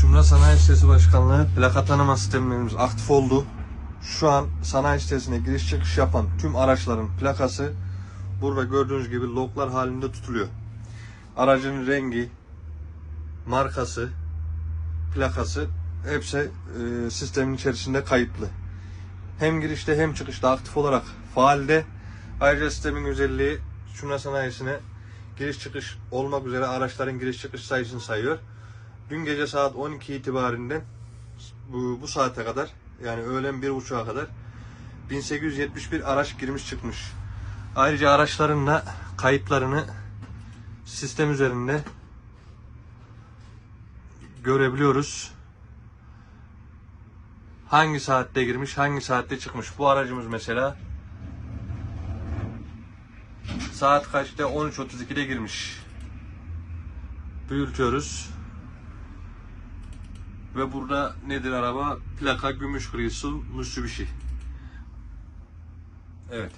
Cumhuriyet Sanayi Sitesi Başkanlığı plaka tanıma sistemlerimiz aktif oldu. Şu an sanayi sitesine giriş çıkış yapan tüm araçların plakası burada gördüğünüz gibi loglar halinde tutuluyor. Aracın rengi, markası, plakası hepsi e, sistemin içerisinde kayıtlı. Hem girişte hem çıkışta aktif olarak faalde. Ayrıca sistemin özelliği Cumhuriyet Sanayisi'ne giriş çıkış olmak üzere araçların giriş çıkış sayısını sayıyor. Dün gece saat 12 itibarinden bu, bu saate kadar yani öğlen 1.30'a kadar 1871 araç girmiş çıkmış. Ayrıca araçların da kayıtlarını sistem üzerinde görebiliyoruz. Hangi saatte girmiş, hangi saatte çıkmış. Bu aracımız mesela saat kaçta? 13.32'de girmiş. Büyütüyoruz. Ve burada nedir araba? Plaka gümüş su Mitsubishi. Evet.